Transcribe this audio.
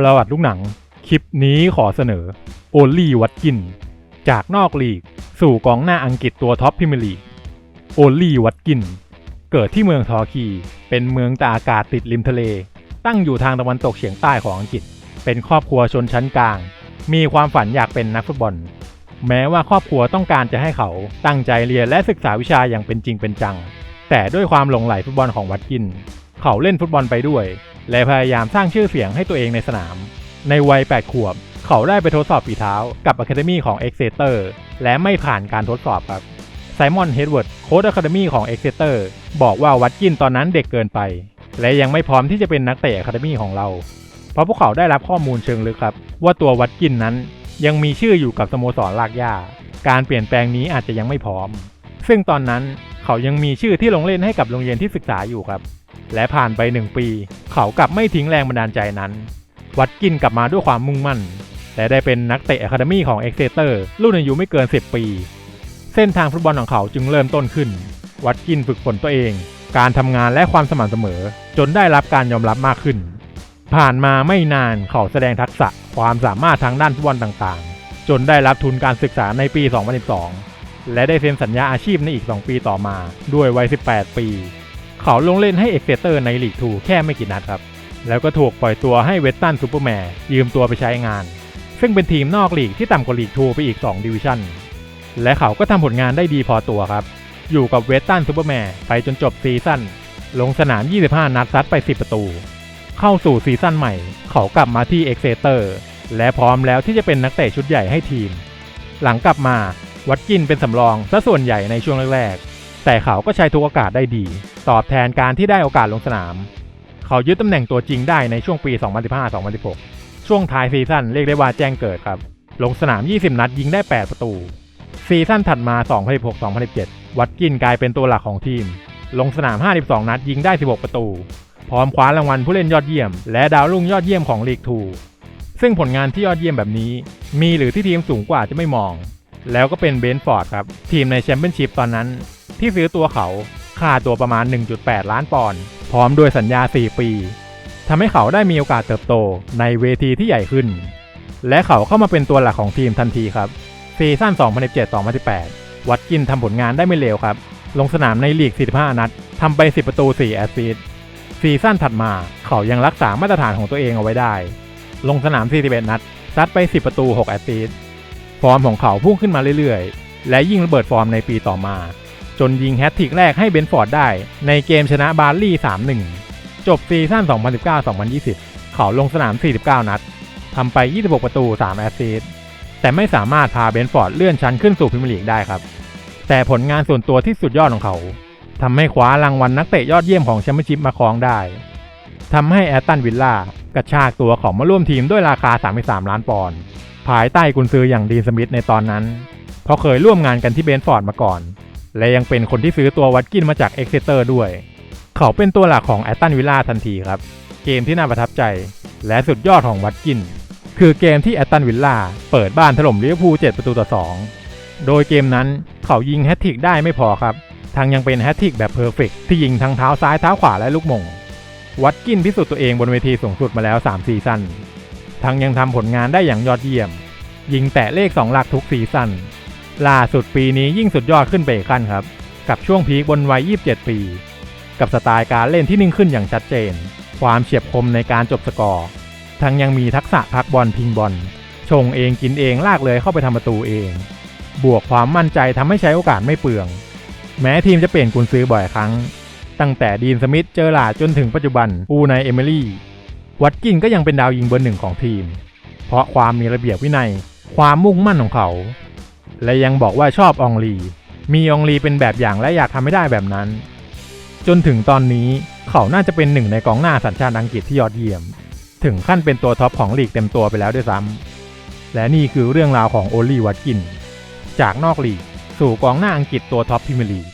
ประวัติลูกหนัง คลิปนี้ขอเสนอ โอลลี่วัตกิน จากนอกลีก สู่กองหน้าอังกฤษตัวท็อปพรีเมียร์ลีก โอลลี่วัตกิน เกิดที่เมืองทอร์คี เป็นเมืองตาอากาศติดริมทะเล ตั้งอยู่ทางตะวันตกเฉียงใต้ของอังกฤษ เป็นครอบครัวชนชั้นกลาง มีความฝันอยากเป็นนักฟุตบอล แม้ว่าครอบครัวต้องการจะให้เขาตั้งใจเรียนและศึกษาวิชาอย่างเป็นจริงเป็นจัง แต่ด้วยความหลงใหลฟุตบอลของวัตกิน เขาเล่นฟุตบอลไปด้วย และพยายามสร้างชื่อเสียงให้ตัวเองในสนาม ในวัย 8 ขวบ เขาได้ไปทดสอบฝีเท้ากับอะคาเดมีของเอ็กเซเตอร์และไม่ผ่านการทดสอบครับไซมอนเฮดเวิร์ดโค้ชอะคาเดมีของเอ็กเซเตอร์บอกว่าวัตกินตอนนั้นเด็กเกินไป และยังไม่พร้อมที่จะเป็นนักเตะอะคาเดมีของเรา เพราะพวกเขาได้รับข้อมูลเชิงลึกครับ ว่าตัววัตกินนั้นยังมีชื่ออยู่กับสโมสรลากย่า การเปลี่ยนแปลงนี้อาจจะยังไม่พร้อม ซึ่งตอนนั้นเขายังมีชื่อที่ลงเล่นให้กับโรงเรียนที่ศึกษาอยู่ครับ และผ่านไปหนึ่งปี เขากลับไม่ทิ้งแรงบันดาลใจนั้น วัดกินกลับมาด้วยความมุ่งมั่น และได้เป็นนักเตะอะคาเดมี่ของเอ็กเซเตอร์รุ่นอายุไม่เกิน 10 ปี เส้นทางฟุตบอลของเขาจึงเริ่มต้นขึ้น วัดกินฝึกฝนตัวเอง การทำงานและความสม่ำเสมอ จนได้รับการยอมรับมากขึ้น ผ่านมาไม่นานเขาแสดงทักษะความสามารถทางด้านฟุตบอลต่างๆ จนได้รับทุนการศึกษาในปี 2012 และได้เซ็นสัญญาอาชีพในอีก 2 ปีต่อมา ด้วยวัย 18 ปี เขาลงเล่นให้เอ็กเซเตอร์ในลีกทูแค่ไม่กี่นัดครับ แล้วก็ถูกปล่อยตัวให้เวสตันซูเปอร์แมร์ยืมตัวไปใช้งาน ซึ่งเป็นทีมนอกลีกที่ต่ำกว่าลีกทูไปอีก 2 ดิวิชั่น และเขาก็ทำผลงานได้ดีพอตัวครับ อยู่กับเวสตันซูเปอร์แมร์ไปจนจบซีซั่นลงสนาม 25 นัดซัดไป 10 ประตู เข้าสู่ซีซั่นใหม่ เขากลับมาที่เอ็กเซเตอร์และพร้อมแล้วที่จะเป็นนักเตะชุดใหญ่ให้ทีม หลังกลับมาวัดกินเป็นสำรองซะส่วนใหญ่ในช่วงแรก แต่เขาก็ใช้ทุกโอกาสได้ดี ตอบแทนการที่ได้โอกาสลงสนาม เขายึดตำแหน่งตัวจริงได้ในช่วงปี 2015-2016 ช่วงท้ายซีซั่นเรียกได้ว่าแจ้งเกิดครับ ลงสนาม 20 นัดยิงได้ 8 ประตู ซีซั่นถัดมา 2016-2017 วัดกินกลายเป็นตัวหลักของทีม ลงสนาม 52 นัดยิงได้ 16 ประตู พร้อมคว้ารางวัลผู้เล่นยอดเยี่ยม และดาวรุ่งยอดเยี่ยมของลีกทูซึ่งผลงานที่ยอดเยี่ยมแบบนี้ มีหรือที่ทีมสูงกว่าจะไม่มอง แล้วก็เป็นเบนฟอร์ดครับ ทีมในแชมเปี้ยนชิพตอนนั้น ที่ซื้อตัวเขาค่าตัวประมาณ 1.8 ล้านปอนด์พร้อมด้วยสัญญา 4 ปีทำให้เขาได้มีโอกาสเติบโตในเวทีที่ใหญ่ขึ้น และเขาเข้ามาเป็นตัวหลักของทีมทันทีครับซีซั่น 2017-2018 วัดกินทำผลงานได้ไม่เลวครับ ลงสนามในลีก 45 นัดทำไป 10 ประตู 4 แอสซิสต์ซีซั่นถัดมาเขายังรักษามาตรฐานของตัวเองเอาไว้ได้ ลงสนาม 41 นัด ซัดไป 10 ประตู 6 แอสซิสต์ฟอร์มของเขาพุ่งขึ้นมาเรื่อยๆ และยิ่งระเบิดฟอร์มในปีต่อมา จนยิงแฮตทริกแรกให้เบนฟอร์ดได้ในเกมชนะบาร์ลี่ 3-1 จบซีซั่น 2019-2020 เขาลงสนาม 49 นัดทำไป 26 ประตู 3 แอสซิสต์แต่ไม่สามารถพาเบนฟอร์ดเลื่อนชั้นขึ้นสู่พรีเมียร์ลีกได้ครับ แต่ผลงานส่วนตัวที่สุดยอดของเขาทำให้คว้ารางวัลนักเตะยอดเยี่ยมของแชมเปี้ยนชิพมาครองได้ทำให้แอตตันวิลล่ากระชากตัวเขามาร่วมทีมด้วยราคา 33 ล้านปอนด์ภายใต้กุนซืออย่างดีนสมิธในตอนนั้น เพราะเคยร่วมงานกันที่เบนฟอร์ดมาก่อน และยังเป็นคนที่ซื้อตัววัดกินมาจากเอ็กเซเตอร์ด้วย เขาเป็นตัวหลักของแอตตันวิลล่าทันทีครับ เกมที่น่าประทับใจ และสุดยอดของวัดกิน คือเกมที่แอตตันวิลล่าเปิดบ้านถล่มลิเวอร์พูล7ประตูต่อ 2 โดยเกมนั้นเขายิงแฮตทริกได้ไม่พอครับทั้งยังเป็นแฮตทริกแบบเพอร์เฟกที่ยิงทั้งเท้าซ้ายเท้าขวาและลูกมง วัดกินพิสูจน์ตัวเองบนเวทีสูงสุดมาแล้ว3ซีซั่นทั้งยังทำผลงานได้อย่างยอดเยี่ยม ยิงแตะเลข 2 หลักทุกซีซั่น ล่าสุดปีนี้ยิ่งสุดยอดขึ้นไปอีกขั้นครับ กับช่วงพีคบนวัย 27 ปี กับสไตล์การเล่นที่นิ่งขึ้นอย่างชัดเจน ความเฉียบคมในการจบสกอร์ ทั้งยังมีทักษะพักบอลพิงบอล ชงเองกินเองลากเลยเข้าไปทำประตูเอง บวกความมั่นใจทำให้ใช้โอกาสไม่เปลือง แม้ทีมจะเปลี่ยนกุนซื้อบ่อยครั้ง ตั้งแต่ดีนสมิธเจอหลาจนถึงปัจจุบันอูไนเอมิลี่วัดกินก็ยังเป็นดาวยิงเบอร์หนึ่งของทีม เพราะความมีระเบียบวินัย ความมุ่งมั่นของเขา และยังบอกว่าชอบองลี มีองลีเป็นแบบอย่างและอยากทำให้ได้แบบนั้น จนถึงตอนนี้เขาน่าจะเป็นหนึ่งในกองหน้าสัญชาติอังกฤษที่ยอดเยี่ยม ถึงขั้นเป็นตัวท็อปของลีกเต็มตัวไปแล้วด้วยซ้ำและนี่คือเรื่องราวของโอลีวัตกิน จากนอกลีกสู่กองหน้าอังกฤษตัวท็อปพิมลีก